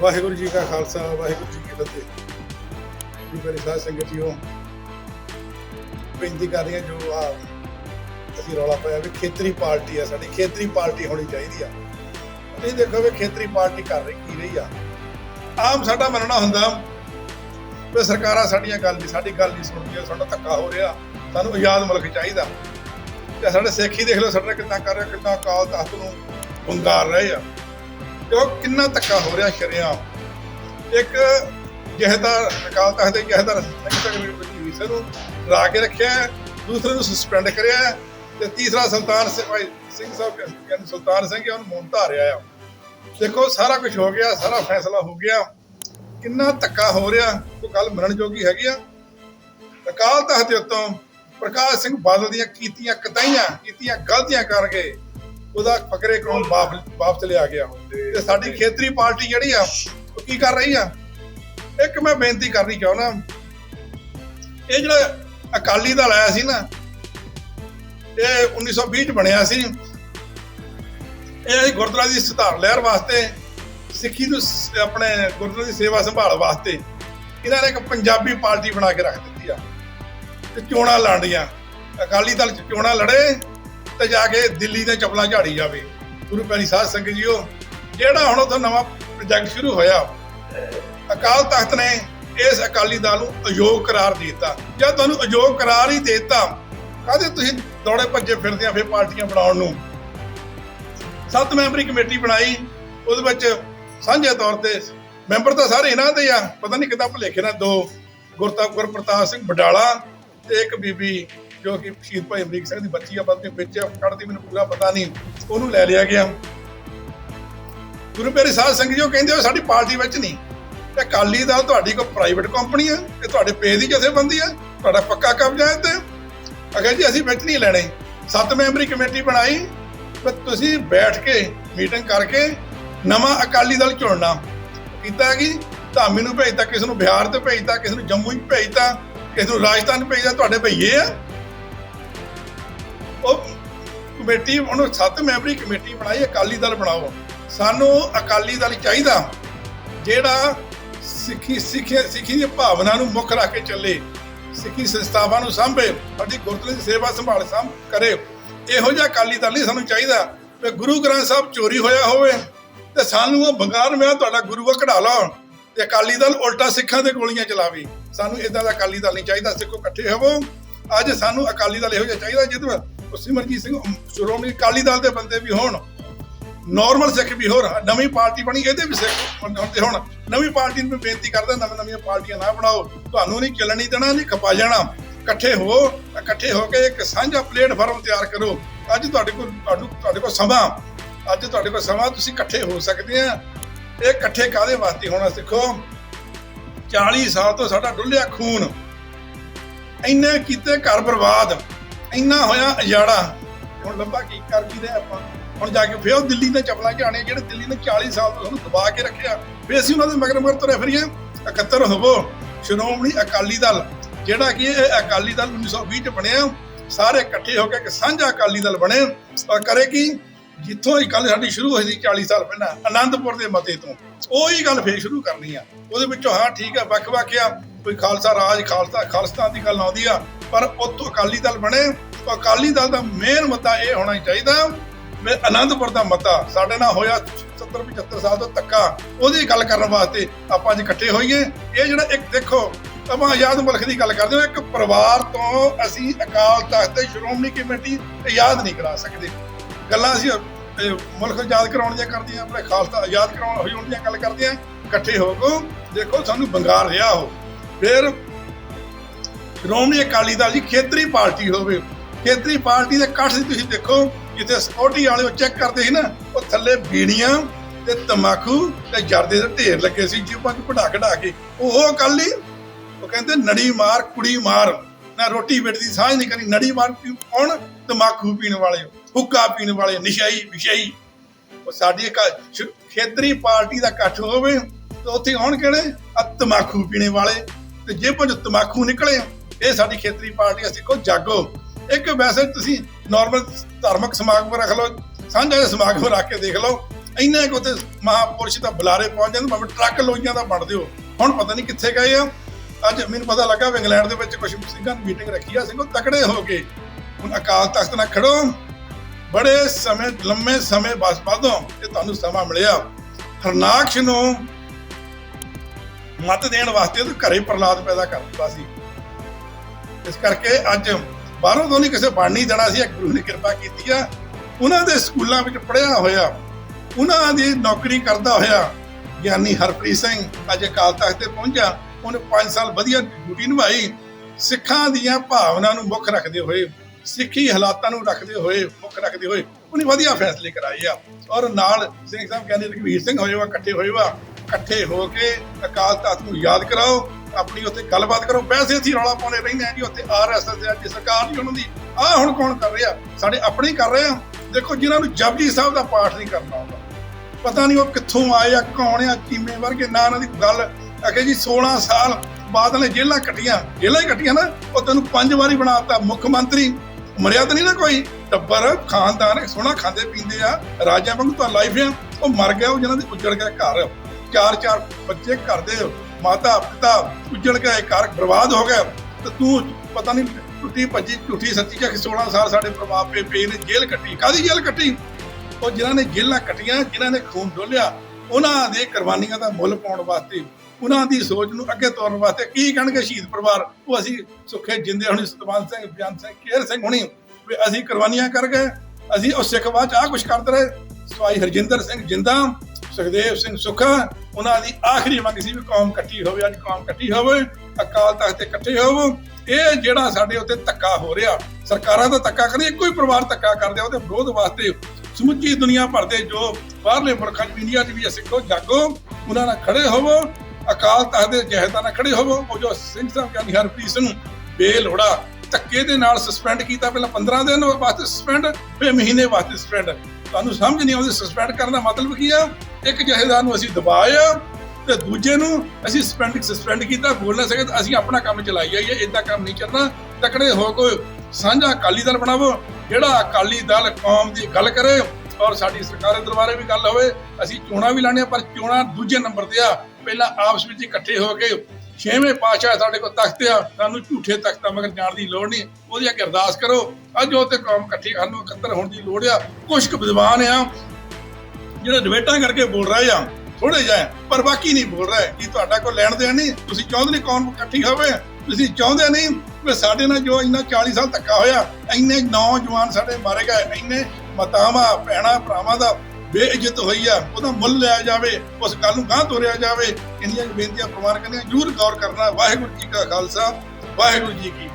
ਵਾਹਿਗੁਰੂ ਜੀ ਕਾ ਖਾਲਸਾ, ਵਾਹਿਗੁਰੂ ਜੀ ਕੀ ਫਤਿਹ। ਜੀ ਮੇਰੀ ਸਾਧ ਸੰਗਤ ਜੀਓ, ਬੇਨਤੀ ਕਰ ਰਹੀ ਜੋ ਆ ਅਸੀਂ ਰੌਲਾ ਪਾਇਆ ਵੀ ਖੇਤਰੀ ਪਾਰਟੀ ਆ ਸਾਡੀ, ਖੇਤਰੀ ਪਾਰਟੀ ਹੋਣੀ ਚਾਹੀਦੀ ਆ। ਤੁਸੀਂ ਦੇਖੋ ਵੀ ਖੇਤਰੀ ਪਾਰਟੀ ਕਰ ਰਹੀ, ਕੀ ਰਹੀ ਆ। ਆਮ ਸਾਡਾ ਮੰਨਣਾ ਹੁੰਦਾ ਵੀ ਸਰਕਾਰਾਂ ਸਾਡੀਆਂ ਗੱਲ ਨਹੀਂ, ਸਾਡੀ ਗੱਲ ਨਹੀਂ ਸੁਣਦੀਆਂ, ਸਾਡਾ ਧੱਕਾ ਹੋ ਰਿਹਾ, ਸਾਨੂੰ ਆਜ਼ਾਦ ਮੁਲਕ ਚਾਹੀਦਾ। ਤੇ ਸਾਡੇ ਸਿੱਖ ਹੀ ਦੇਖ ਲਓ, ਸਾਡਾ ਨਾਲ ਕਿੰਨਾ ਕਰ ਰਿਹਾ ਕਿੰਨਾ ਅਕਾਲ ਤਖਤ ਨੂੰ ਹੁੰਗਾਰ ਰਹੇ ਆ। ਤੇ ਉਹ ਕਿੰਨਾ ਧੱਕਾ ਹੋ ਰਿਹਾ ਸ਼ਰਿਆਂ ਇੱਕ ਜਹਦਾਰ ਅਕਾਲ ਤਖਤ ਦੇ ਜਹਦਾਰ ਸਿੰਘ ਤਗੜੀ ਵਿਸੇ ਨੂੰ ਲਾ ਕੇ ਰੱਖਿਆ ਹੈ, ਦੂਸਰੇ ਨੂੰ ਸਸਪੈਂਡ ਕਰਿਆ ਹੈ, ਤੇ ਤੀਸਰਾ ਸੁਲਤਾਨ ਸਿੰਘ ਸਾਹਿਬ ਕਹਿੰਦੇ ਸੁਲਤਾਨ ਸਿੰਘ ਉਹਨੂੰ ਮੌਨ ਧਾਰਿਆ ਆ। ਦੇਖੋ ਸਾਰਾ ਕੁਝ ਹੋ ਗਿਆ ਸਾਰਾ ਫੈਸਲਾ ਹੋ ਗਿਆ। ਕਿੰਨਾ ਧੱਕਾ ਹੋ ਰਿਹਾ ਉਹ ਗੱਲ ਮੰਨਣ ਜੋਗੀ ਹੈਗੀ ਆ। ਅਕਾਲ ਤਖਤ ਦੇ ਉੱਤੋਂ ਪ੍ਰਕਾਸ਼ ਸਿੰਘ ਬਾਦਲ ਦੀਆਂ ਕੀਤੀਆਂ ਕਤਾਈਆਂ ਕੀਤੀਆਂ ਗਲਤੀਆਂ ਕਰਕੇ ਉਹਦਾ ਫਕਰੇ ਕੌਮ ਵਾਪ ਵਾਪਸ ਲਿਆ ਗਿਆ। ਤੇ ਸਾਡੀ ਖੇਤਰੀ ਪਾਰਟੀ ਜਿਹੜੀ ਆ ਉਹ ਕੀ ਕਰ ਰਹੀ ਆ? ਇੱਕ ਮੈਂ ਬੇਨਤੀ ਕਰਨੀ ਚਾਹੁੰਦਾ। ਇਹ ਜਿਹੜਾ ਅਕਾਲੀ ਦਲ ਆਇਆ ਸੀ ਨਾ ਇਹ 1920 ਚ ਬਣਿਆ ਸੀ। ਇਹ ਗੁਰਦੁਆਰਾ ਦੀ ਸੁਧਾਰ ਲਹਿਰ ਵਾਸਤੇ ਸਿੱਖੀ ਨੂੰ ਆਪਣੇ ਗੁਰਦੁਆਰਾ ਦੀ ਸੇਵਾ ਸੰਭਾਲ ਵਾਸਤੇ ਇਹਨਾਂ ਨੇ ਇੱਕ ਪੰਜਾਬੀ ਪਾਰਟੀ ਬਣਾ ਕੇ ਰੱਖ ਦਿੱਤੀ ਆ। ਤੇ ਚੋਣਾਂ ਲੜਨੀਆਂ। ਅਕਾਲੀ ਦਲ ਚ ਚੋਣਾਂ ਲੜੇ। ਤੇ ਜਾ ਕੇ ਦਿੱਲੀ ਦੇ ਚਪਲਾਂ ਝਾੜੀ ਜਾਵੇ। ਗੁਰੂ ਪਿਆਰੀ ਸਾਧ ਸੰਗਤ ਜੀਓ, ਜਿਹੜਾ ਹੁਣ ਉਦੋਂ ਨਵਾਂ ਪ੍ਰੋਜੈਕਟ ਸ਼ੁਰੂ ਹੋਇਆ, ਅਕਾਲ ਤਖਤ ਨੇ ਇਸ ਅਕਾਲੀ ਦਲ ਨੂੰ ਅਯੋਗ ਕਰਾਰ ਦੇ ਦਿੱਤਾ। ਜਦ ਤੁਹਾਨੂੰ ਅਯੋਗ ਕਰਾਰ ਹੀ ਦਿੱਤਾ, ਕਾਹਦੇ ਤੁਸੀਂ ਦੌੜੇ ਭੱਜੇ ਫਿਰਦੇ ਆ ਫਿਰ ਪਾਰਟੀਆਂ ਬਣਾਉਣ ਨੂੰ? ਸੱਤ ਮੈਂਬਰੀ ਕਮੇਟੀ ਬਣਾਈ, ਉਹਦੇ ਵਿੱਚ ਸਾਂਝੇ ਤੌਰ ਤੇ ਮੈਂਬਰ ਤਾਂ ਸਾਰੇ ਇਹਨਾਂ ਦੇ ਆ, ਪਤਾ ਨਹੀਂ ਕਿਦਾਂ ਭੁਲੇਖੇ ਨਾਲ ਦੋ ਗੁਰਤਾਪ ਗੁਰਪ੍ਰਤਾਪ ਸਿੰਘ ਬਡਾਲਾ ਤੇ ਇੱਕ ਬੀਬੀ ਜੋ ਕਿ ਸ਼ਹੀਦ ਭਾਈ ਅਮਰੀਕ ਸਿੰਘ ਦੀ ਬੱਚੀ ਆ ਬਸ ਵਿੱਚ ਕੱਢਦੀ ਮੈਨੂੰ ਪੂਰਾ ਪਤਾ ਨਹੀਂ, ਉਹਨੂੰ ਲੈ ਲਿਆ ਗਿਆ। ਗੁਰੂ ਪਿਆਰੇ ਸਾਧ ਸੰਗਤ ਜੀ, ਉਹ ਕਹਿੰਦੇ ਉਹ ਸਾਡੀ ਪਾਰਟੀ ਵਿੱਚ ਨਹੀਂ। ਤੇ ਅਕਾਲੀ ਦਲ ਤੁਹਾਡੀ ਕੋਈ ਪ੍ਰਾਈਵੇਟ ਕੰਪਨੀ ਹੈ ਇਹ ਤੁਹਾਡੇ ਪੇ ਦੀ ਜਥੇਬੰਦੀ ਹੈ ਤੁਹਾਡਾ ਪੱਕਾ ਕਬਜ਼ਾ ਹੈ ਤੇ ਅਗਰ ਜੀ, ਅਸੀਂ ਵਿੱਚ ਨਹੀਂ ਲੈਣੇ। ਸੱਤ ਮੈਂਬਰੀ ਕਮੇਟੀ ਬਣਾਈ ਪਰ ਤੁਸੀਂ ਬੈਠ ਕੇ ਮੀਟਿੰਗ ਕਰਕੇ ਨਵਾਂ ਅਕਾਲੀ ਦਲ ਚੁਣਨਾ। ਕੀਤਾ ਕਿ? ਧਾਮੀ ਨੂੰ ਭੇਜਤਾ, ਕਿਸ ਨੂੰ ਬਿਹਾਰ ਤੇ ਭੇਜਤਾ, ਕਿਸ ਨੂੰ ਜੰਮੂ ਹੀ ਭੇਜਤਾ, ਕਿਸ ਨੂੰ ਰਾਜਸਥਾਨ ਭੇਜਤਾ, ਤੁਹਾਡੇ ਭਈਏ ਆ। ਉਹ ਕਮੇਟੀ, ਉਹਨੂੰ ਸੱਤ ਮੈਂਬਰੀ ਕਮੇਟੀ ਬਣਾਈ, ਅਕਾਲੀ ਦਲ ਬਣਾਓ। ਸਾਨੂੰ ਅਕਾਲੀ ਦਲ ਚਾਹੀਦਾ, ਜਿਹੜਾ ਸਿੱਖੀ ਸਿੱਖੀ ਸਿੱਖੀ ਦੀ ਭਾਵਨਾ ਨੂੰ ਮੁੱਖ ਰੱਖ ਕੇ ਚੱਲੇ, ਸਿੱਖੀ ਸੰਸਥਾਵਾਂ ਨੂੰ ਸਾਂਭੇ, ਸਾਡੀ ਗੁਰਦੁਆਰੇ ਦੀ ਸੇਵਾ ਸੰਭਾਲ ਸਾਂਭ ਕਰੇ। ਇਹੋ ਜਿਹਾ ਅਕਾਲੀ ਦਲ ਨਹੀਂ ਸਾਨੂੰ ਚਾਹੀਦਾ। ਕਿ ਗੁਰੂ ਗ੍ਰੰਥ ਸਾਹਿਬ ਚੋਰੀ ਹੋਇਆ ਹੋਵੇ, ਤੇ ਸਾਨੂੰ ਉਹ ਬੰਗਾਰ ਮੈਂ ਤੁਹਾਡਾ ਗੁਰੂ ਕਢਾ ਲਾ। ਤੇ ਅਕਾਲੀ ਦਲ ਉਲਟਾ ਸਿੱਖਾਂ ਦੇ ਗੋਲੀਆਂ ਚਲਾਵੇ। ਸਾਨੂੰ ਇਦਾਂ ਦਾ ਅਕਾਲੀ ਦਲ ਨਹੀਂ ਚਾਹੀਦਾ, ਸਿੱਖੋ ਇਕੱਠੇ ਹੋਵੋ। ਅੱਜ ਸਾਨੂੰ ਅਕਾਲੀ ਦਲ ਇਹੋ ਜਿਹਾ ਚਾਹੀਦਾ ਜਿਹਦੇ ਵਿੱਚ ਸਿਮਰਜੀਤ ਸਿੰਘ, ਸ਼੍ਰੋਮਣੀ ਅਕਾਲੀ ਦਲ ਦੇ ਬੰਦੇ ਵੀ ਹੋਣ ਨਾਰਮਲ ਸਿੱਖ ਵੀ ਹੋਰ ਨਵੀਂ ਪਾਰਟੀ ਬਣੀ, ਇਹਦੇ ਵੀ ਸਿੱਖ ਹੁਣ ਤੇ ਹੁਣ। ਨਵੀਂ ਪਾਰਟੀ ਨੂੰ ਮੈਂ ਬੇਨਤੀ ਕਰਦਾ ਨਵੀਂ ਨਵੀਆਂ ਪਾਰਟੀਆਂ ਨਾ ਬਣਾਓ। ਤੁਹਾਨੂੰ ਨਹੀਂ ਚੱਲਣੀ ਦੇਣਾ, ਨਹੀਂ ਖਪਾ ਜਾਣਾ। ਇਕੱਠੇ ਹੋ ਇਕੱਠੇ ਹੋ ਕੇ ਇੱਕ ਸਾਂਝਾ ਪਲੇਟਫਾਰਮ ਤਿਆਰ ਕਰੋ। ਅੱਜ ਤੁਹਾਡੇ ਕੋਲ ਤੁਹਾਨੂੰ ਤੁਹਾਡੇ ਕੋਲ ਸਮਾਂ। ਅੱਜ ਤੁਹਾਡੇ ਕੋਲ ਸਮਾਂ, ਤੁਸੀਂ ਇਕੱਠੇ ਹੋ ਸਕਦੇ ਆ। ਇਹ ਇਕੱਠੇ ਕਾਦੇ ਵਾਸਤੇ ਹੋਣਾ ਸਿੱਖੋ? 40 ਸਾਲ ਤੋਂ ਸਾਡਾ ਡੁੱਲਿਆ ਖੂਨ। ਇੰਨੇ ਕੀਤੇ ਘਰ ਬਰਬਾਦ। ਇੰਨਾ ਹੋਇਆ ਅਜਾੜਾ। ਹੁਣ ਲੰਬਾ ਕੀ ਕਰ ਕੀ ਰਹੇ ਆਪਾਂ? ਹੁਣ ਜਾ ਕੇ ਫੇਰ ਉਹ ਦਿੱਲੀ ਦੇ ਚਪਲਾਂ ਝਾਣੇ ਜਿਹੜੇ ਦਿੱਲੀ ਨੇ 40 ਸਾਲ ਤੋਂ ਸਾਨੂੰ ਦਬਾ ਕੇ ਰੱਖਿਆ। ਫੇਰ ਅਸੀਂ ਉਹਨਾਂ ਦੇ ਮਗਰ ਮਗਰ ਤੁਰੇ ਫਿਰੀਏ। ਇਕੱਤਰ ਹੋਵੋ। ਸ਼੍ਰੋਮਣੀ ਅਕਾਲੀ ਦਲ, ਜਿਹੜਾ ਕਿ ਇਹ ਅਕਾਲੀ ਦਲ 1920 ਚ ਬਣਿਆ, ਸਾਰੇ ਇਕੱਠੇ ਹੋ ਕੇ ਇੱਕ ਸਾਂਝਾ ਅਕਾਲੀ ਦਲ ਬਣੇ। ਔਰ ਕਰੇ ਕੀ? ਜਿੱਥੋਂ ਇਹ ਗੱਲ ਸਾਡੀ ਸ਼ੁਰੂ ਹੋਈ ਸੀ 40 ਸਾਲ ਪਹਿਲਾਂ ਆਨੰਦਪੁਰ ਦੇ ਮਤੇ ਤੋਂ। ਉਹੀ ਗੱਲ ਫੇਰ ਸ਼ੁਰੂ ਕਰਨੀ ਆ। ਉਹਦੇ ਵਿੱਚੋਂ, ਹਾਂ, ਠੀਕ ਆ ਵੱਖ ਵੱਖ ਆ। ਕੋਈ ਖਾਲਸਾ ਰਾਜ, ਖਾਲਸਾ ਖਾਲਸਤਾਨ ਦੀ ਗੱਲ ਆਉਂਦੀ ਆ। ਪਰ ਉੱਥੋਂ ਅਕਾਲੀ ਦਲ ਬਣੇ ਅਕਾਲੀ ਦਲ ਦਾ ਮੇਨ ਮਤਾ ਇਹ ਹੋਣਾ ਚਾਹੀਦਾ, ਵੀ ਆਨੰਦਪੁਰ ਦਾ ਮਤਾ ਸਾਡੇ ਨਾਲ ਹੋਇਆ 70 75 ਸਾਲ ਤੋਂ ਧੱਕਾ, ਉਹਦੀ ਗੱਲ ਕਰਨ ਵਾਸਤੇ ਆਪਾਂ ਅੱਜ ਇਕੱਠੇ ਹੋਈਏ। ਇਹ ਜਿਹੜਾ ਇੱਕ ਦੇਖੋ ਆਪਾਂ ਆਜ਼ਾਦ ਮੁਲਕ ਦੀ ਗੱਲ ਕਰਦੇ ਹਾਂ, ਇੱਕ ਪਰਿਵਾਰ ਤੋਂ ਅਸੀਂ ਅਕਾਲ ਤਖਤ ਤੇ ਸ਼੍ਰੋਮਣੀ ਕਮੇਟੀ ਆਜ਼ਾਦ ਨਹੀਂ ਕਰਾ ਸਕਦੇ। ਗੱਲਾਂ ਅਸੀਂ ਮੁਲਕ ਆਜ਼ਾਦ ਕਰਾਉਣ ਦੀਆਂ ਕਰਦੇ ਕਰਦੀਆਂ ਆਪਣੇ ਖਾਲਸਾ ਆਜ਼ਾਦ ਕਰਾਉਣ ਹੋਣ ਦੀਆਂ ਗੱਲ ਕਰਦੇ ਆ ਇਕੱਠੇ ਹੋ ਕੇ ਦੇਖੋ, ਸਾਨੂੰ ਬੰਗਾਲ ਰਿਹਾ ਹੋ ਫਿਰ ਸ਼੍ਰੋਮਣੀ ਅਕਾਲੀ ਦਲ ਜੀ ਖੇਤਰੀ ਪਾਰਟੀ ਹੋਵੇ। ਖੇਤਰੀ ਪਾਰਟੀ ਦੇ ਇਕੱਠ ਦੀ ਤੁਸੀਂ ਦੇਖੋ, ਜਿੱਥੇ ਸਿਕਿਉਰਟੀ ਵਾਲੇ ਉਹ ਚੈੱਕ ਕਰਦੇ ਸੀ ਨਾ, ਉਹ ਥੱਲੇ ਬੀੜੀਆਂ ਤੇ ਤਮਾਕੂ ਤੇ ਜਰਦੇ ਦੇ ਢੇਰ ਲੱਗੇ ਸੀ ਜੀਬਾਂ 'ਚ ਪੜਾ ਕਢਾ ਕੇ। ਉਹ ਅਕਾਲੀ, ਉਹ ਕਹਿੰਦੇ ਨੜੀ ਮਾਰ, ਕੁੜੀ ਮਾਰ। ਨਾ ਰੋਟੀ ਬੇਟ ਦੀ ਸਾਂਝ ਨਹੀਂ ਕਰੀ ਨੜੀ ਮਾਰ ਕੌਣ? ਤਮਾਕੂ ਪੀਣ ਵਾਲੇ ਹੁੱਕਾ ਪੀਣ ਵਾਲੇ ਨਿਸ਼ਾਈ, ਵਿਸ਼ਾਈ। ਉਹ ਸਾਡੀ ਖੇਤਰੀ ਪਾਰਟੀ ਦਾ ਇਕੱਠ ਹੋਵੇ, ਤੇ ਉੱਥੇ ਆਉਣ ਕਿਹੜੇ? ਆ ਤਮਾਕੂ ਪੀਣੇ ਵਾਲੇ। ਤੇ ਜੇਬਾਂ 'ਚ ਤਮਾਕੂ ਨਿਕਲੇ। ਇਹ ਸਾਡੀ ਖੇਤਰੀ ਪਾਰਟੀ ਅਸੀਂ ਕੋ ਜਾਗੋ। ਇੱਕ ਵੈਸੇ ਤੁਸੀਂ ਨਾਰਮਲ ਧਾਰਮਿਕ ਸਮਾਗਮ ਰੱਖ ਲਓ, ਸਾਂਝਾ ਸਮਾਗਮ ਰੱਖ ਕੇ ਦੇਖ ਲਓ। ਇੰਨਾ ਕੁ ਤੇ ਮਹਾਪੁਰਸ਼ ਦਾ ਬੁਲਾਰੇ ਪਹੁੰਚ ਜਾਂਦੇ, ਭਾਵੇਂ ਟਰੱਕ ਲੋਈਆਂ ਦਾ ਵੰਡ ਦਿਓ। ਹੁਣ ਪਤਾ ਨਹੀਂ ਕਿੱਥੇ ਗਏ ਆ। ਅੱਜ ਮੈਨੂੰ ਪਤਾ ਲੱਗਾ ਵੀ ਇੰਗਲੈਂਡ ਦੇ ਵਿੱਚ ਕੁਝ ਸਿੰਘਾਂ ਦੀ ਮੀਟਿੰਗ ਰੱਖੀ ਆ, ਸਿੰਘੋ ਤਕੜੇ ਹੋ ਕੇ। ਹੁਣ ਅਕਾਲ ਤਖਤ ਨਾਲ ਖੜੋ। ਬੜੇ ਸਮੇਂ, ਲੰਮੇ ਸਮੇਂ ਬਸ ਬਾਅਦੋਂ ਇਹ ਤੁਹਾਨੂੰ ਸਮਾਂ ਮਿਲਿਆ। ਹਰਨਾਕਸ਼ ਨੂੰ ਮਤ ਦੇਣ ਵਾਸਤੇ ਉਹ ਘਰੇ ਪ੍ਰਲਾਦ ਪੈਦਾ ਕਰ ਦਿੱਤਾ ਸੀ। ਇਸ ਕਰਕੇ ਅੱਜ ਬਾਹਰੋਂ ਤੋਂ ਨਹੀਂ ਕਿਸੇ ਬਣ ਨਹੀਂ ਦੇਣਾ ਸੀ ਗੁਰੂ ਨੇ ਕਿਰਪਾ ਕੀਤੀ ਆ। ਉਹਨਾਂ ਦੇ ਸਕੂਲਾਂ ਵਿੱਚ ਪੜ੍ਹਿਆ ਹੋਇਆ, ਉਹਨਾਂ ਦੀ ਨੌਕਰੀ ਕਰਦਾ ਹੋਇਆ ਗਿਆਨੀ ਹਰਪ੍ਰੀਤ ਸਿੰਘ ਅੱਜ ਅਕਾਲ ਤਖਤ ਤੇ ਪਹੁੰਚਿਆ। ਉਹਨੇ 5 ਸਾਲ ਵਧੀਆ ਡਿਊਟੀ ਨਿਭਾਈ। ਸਿੱਖਾਂ ਦੀਆਂ ਭਾਵਨਾ ਨੂੰ ਮੁੱਖ ਰੱਖਦੇ ਹੋਏ, ਸਿੱਖੀ ਹਾਲਾਤਾਂ ਨੂੰ ਰੱਖਦੇ ਹੋਏ, ਮੁੱਖ ਰੱਖਦੇ ਹੋਏ ਉਹਨੇ ਵਧੀਆ ਫੈਸਲੇ ਕਰਾਏ ਆ। ਔਰ ਨਾਲ ਸਿੰਘ ਸਾਹਿਬ ਕਹਿੰਦੇ ਰਘਵੀਰ ਸਿੰਘ ਹੋਏ ਵਾ, ਇਕੱਠੇ ਹੋਏ ਵਾ। ਇਕੱਠੇ ਹੋ ਕੇ ਅਕਾਲ ਤਖਤ ਨੂੰ ਯਾਦ ਕਰਾਓ। ਆਪਣੀ ਉੱਥੇ ਗੱਲਬਾਤ ਕਰੋ। ਵੈਸੇ ਅਸੀਂ ਰੌਲਾ ਪਾਉਣੇ ਰਹਿੰਦੇ ਆ ਜੀ ਉੱਥੇ ਆਰਐਸਐਸ ਆ, ਜੀ ਸਰਕਾਰ ਨਹੀਂ ਉਹਨਾਂ ਦੀ, ਆਹ ਹੁਣ ਕੌਣ ਕਰ ਰਿਹਾ? ਸਾਡੇ ਆਪਣੇ ਕਰ ਰਹੇ ਆ। ਦੇਖੋ, ਜਿਨ੍ਹਾਂ ਨੂੰ ਜਪਜੀ ਸਾਹਿਬ ਦਾ ਪਾਠ ਨਹੀਂ ਕਰਨਾ ਆਉਂਦਾ। ਪਤਾ ਨਹੀਂ ਉਹ ਕਿੱਥੋਂ ਆਏ ਆ, ਕੌਣ ਆ, ਕਿਵੇਂ ਵਰਗੇ, ਨਾ ਉਹਨਾਂ ਦੀ ਗੱਲ। ਅਖੇ ਜੀ 16 ਸਾਲ ਬਾਦਲ ਨੇ ਜੇਲਾਂ ਕੱਟੀਆਂ। ਜੇਲਾਂ ਹੀ ਕੱਟੀਆਂ ਨਾ, ਉਹ ਤੈਨੂੰ ਪੰਜ ਵਾਰੀ ਬਣਾਤਾ। ਮੁੱਖ ਮੰਤਰੀ ਮਰਿਆ ਤਾਂ ਨਹੀਂ ਨਾ ਕੋਈ। ਟੱਬਰ, ਖਾਨਦਾਨ, ਸੋਹਣਾ ਖਾਂਦੇ ਪੀਂਦੇ ਆ। ਰਾਜਾ ਵਾਂਗੂ ਤਾਂ ਲਾਈਫ ਆ। ਉਹ ਮਰ ਗਿਆ, ਉਹ ਜਿਹਨਾਂ ਦੇ ਉੱਜੜ ਗਿਆ ਘਰ। ਚਾਰ ਚਾਰ ਬੱਚੇ ਘਰ ਦੇ। ਮਾਤਾ ਪਿਤਾ ਉੱਜੜ ਗਏ ਘਰ ਬਰਬਾਦ ਹੋ ਗਏ। ਤੇ ਤੂੰ ਪਤਾ ਨਹੀਂ ਟੁੱਟੀ ਭੱਜੀ, ਝੂਠੀ ਸੱਚੀ ਕਿ 16 ਸਾਲ ਸਾਡੇ ਪ੍ਰਭਾਵ ਪੇ ਪੇ ਨੇ ਜੇਲ੍ਹ ਕੱਟੀ। ਕਾਦੀ ਜੇਲ੍ਹ ਕੱਟੀ? ਉਹ ਜਿਨ੍ਹਾਂ ਨੇ ਜੇਲ੍ਹਾਂ ਕੱਟੀਆਂ, ਜਿਨ੍ਹਾਂ ਨੇ ਖੂਨ ਡੋਲਿਆ, ਉਹਨਾਂ ਦੇ ਕੁਰਬਾਨੀਆਂ ਦਾ ਮੁੱਲ ਪਾਉਣ ਵਾਸਤੇ, ਉਹਨਾਂ ਦੀ ਸੋਚ ਨੂੰ ਅੱਗੇ ਤੋਰਨ ਵਾਸਤੇ ਕੀ ਕਹਿਣਗੇ ਸ਼ਹੀਦ ਪਰਿਵਾਰ? ਉਹ ਅਸੀਂ ਸੁੱਖੇ ਜਿੰਦੇ ਹੋਣੀ ਸਤਵੰਤ ਸਿੰਘ ਬਿਆਨ ਸਿੰਘ, ਕੇਰ ਸਿੰਘ ਹੋਣੀ, ਵੀ ਅਸੀਂ ਕੁਰਬਾਨੀਆਂ ਕਰ ਗਏ। ਅਸੀਂ ਉਹ ਸਿੱਖ ਬਾਅਦ ਆਹ ਕੁਛ ਕਰਦੇ ਰਹੇ। ਸਵਾਈ ਹਰਜਿੰਦਰ ਸਿੰਘ ਜਿੰਦਾ ਸੁਖਦੇਵ ਸਿੰਘ ਸੁੱਖਾ, ਉਹਨਾਂ ਦੀ ਆਖਰੀ ਮੰਗ ਸੀ ਵੀ ਕੌਮ ਇਕੱਠੀ ਹੋਵੇ, ਅੱਜ ਕੌਮ ਇਕੱਠੀ ਹੋਵੇ, ਅਕਾਲ ਤਖਤ ਇਕੱਠੇ ਹੋਵੋ। ਇਹ ਜਿਹੜਾ ਸਾਡੇ ਉੱਤੇ ਧੱਕਾ ਹੋ ਰਿਹਾ, ਸਰਕਾਰਾਂ ਦਾ ਧੱਕਾ ਕਰਦੇ, ਇੱਕੋ ਪਰਿਵਾਰ ਧੱਕਾ ਕਰਦੇ, ਉਹਦੇ ਵਿਰੋਧ ਵਾਸਤੇ ਸਮੁੱਚੀ ਦੁਨੀਆ ਭਰ ਦੇ ਜੋ ਬਾਹਰਲੇ ਮੁਲਕਾਂ 'ਚ, ਇੰਡੀਆ 'ਚ ਵੀ ਆ ਸਿੱਖੋ ਜਾਗੋ, ਉਹਨਾਂ ਨਾਲ ਖੜੇ ਹੋਵੋ, ਅਕਾਲ ਤਖਤ ਦੇ ਜਹੇਦਾਰ ਨਾਲ ਖੜੇ ਹੋਵੋ। ਉਹ ਜੋ ਸਿੰਘ ਸਾਹਿਬ ਕਹਿੰਦੀ, ਹਰਪ੍ਰੀਤ ਸਿੰਘ ਨੂੰ ਬੇਲੋੜਾ ਧੱਕੇ ਦੇ ਨਾਲ ਸਸਪੈਂਡ ਕੀਤਾ ਪਹਿਲਾਂ 15 ਦਿਨ ਵਾਸਤੇ ਸਸਪੈਂਡ ਫਿਰ ਮਹੀਨੇ ਵਾਸਤੇ ਸਸਪੈਂਡ ਤੁਹਾਨੂੰ ਸਮਝ ਨਹੀਂ ਆਉਂਦੀ ਸਸਪੈਂਡ ਕਰਨ ਦਾ ਮਤਲਬ ਕੀ ਆ? ਇੱਕ ਜਹੇਦਾਰ ਨੂੰ ਅਸੀਂ ਦਬਾਇਆ ਤੇ ਦੂਜੇ ਨੂੰ ਅਸੀਂ ਸਸਪੈਂਡ ਸਸਪੈਂਡ ਕੀਤਾ ਬੋਲ ਨਾ ਸਕੇ ਅਸੀਂ ਆਪਣਾ ਕੰਮ ਚਲਾਈ ਜਾਈਏ ਇਦਾਂ ਕੰਮ ਨਹੀਂ ਚੱਲਣਾ। ਤਕੜੇ ਹੋ ਕੇ ਸਾਂਝਾ ਅਕਾਲੀ ਦਲ ਬਣਾਵੋ, ਜਿਹੜਾ ਅਕਾਲੀ ਦਲ ਕੌਮ ਦੀ ਗੱਲ ਕਰੇ ਔਰ ਸਾਡੀ ਸਰਕਾਰ ਦਰਬਾਰੇ ਵੀ ਗੱਲ ਹੋਵੇ। ਅਸੀਂ ਚੋਣਾਂ ਵੀ ਲਾਣੀਆਂ ਪਰ ਚੋਣਾਂ ਦੂਜੇ ਨੰਬਰ ਤੇ ਆ। ਪਹਿਲਾਂ ਆਪਸ ਵਿੱਚ ਇਕੱਠੇ ਹੋ ਕੇ ਛੇਵੇਂ ਪਾਤਸ਼ਾਹ ਸਾਡੇ ਕੋਲ ਤਖਤ ਆ, ਸਾਨੂੰ ਝੂਠੇ ਤਖਤਾਂ ਮਗਰ ਜਾਣ ਦੀ ਲੋੜ ਨਹੀਂ। ਉਹਦੀ ਅੱਗੇ ਅਰਦਾਸ ਕਰੋ, ਅੱਜ ਉਹ ਤੇ ਕੌਮ ਇਕੱਠੀ ਸਾਨੂੰ ਇਕੱਤਰ ਹੋਣ ਦੀ ਲੋੜ ਆ। ਕੁਝ ਕੁ ਵਿਦਵਾਨ ਆ ਜਿਹੜਾ ਡਿਬੇਟਾਂ ਕਰਕੇ ਬੋਲ ਰਹੇ ਆ ਥੋੜੇ ਜਾਏ ਪਰ ਬਾਕੀ ਨਹੀਂ ਬੋਲ ਰਹੇ ਕਿ ਤੁਹਾਡਾ ਕੋਈ ਲੈਣ ਦੇਣ ਨਹੀਂ? ਤੁਸੀਂ ਚਾਹੁੰਦੇ ਨਹੀਂ ਕੌਮ ਇਕੱਠੀ ਹੋਵੇ? ਤੁਸੀਂ ਚਾਹੁੰਦੇ ਨਹੀਂ ਵੀ ਸਾਡੇ ਨਾਲ ਜੋ ਇੰਨਾ 40 ਸਾਲ ਧੱਕਾ ਹੋਇਆ, ਇੰਨੇ ਨੌਜਵਾਨ ਸਾਡੇ ਮਾਰੇ ਗਏ, ਇੰਨੇ ਮਾਤਾਵਾਂ, ਭੈਣਾਂ, ਭਰਾਵਾਂ ਦਾ ਬੇਇੱਜ਼ਤ ਹੋਈ ਆ, ਉਹਦਾ ਮੁੱਲ ਲਿਆ ਜਾਵੇ, ਉਸ ਗੱਲ ਨੂੰ ਗਾਂ ਤੋਰਿਆ ਜਾਵੇ, ਇੰਨੀਆਂ ਬੇਨਤੀਆਂ ਪ੍ਰਵਾਨ ਕਰਨੀਆਂ, ਜਰੂਰ ਗੌਰ ਕਰਨਾ। ਵਾਹਿਗੁਰੂ ਜੀ ਕਾ ਖਾਲਸਾ, ਵਾਹਿਗੁਰੂ ਜੀ ਕੀ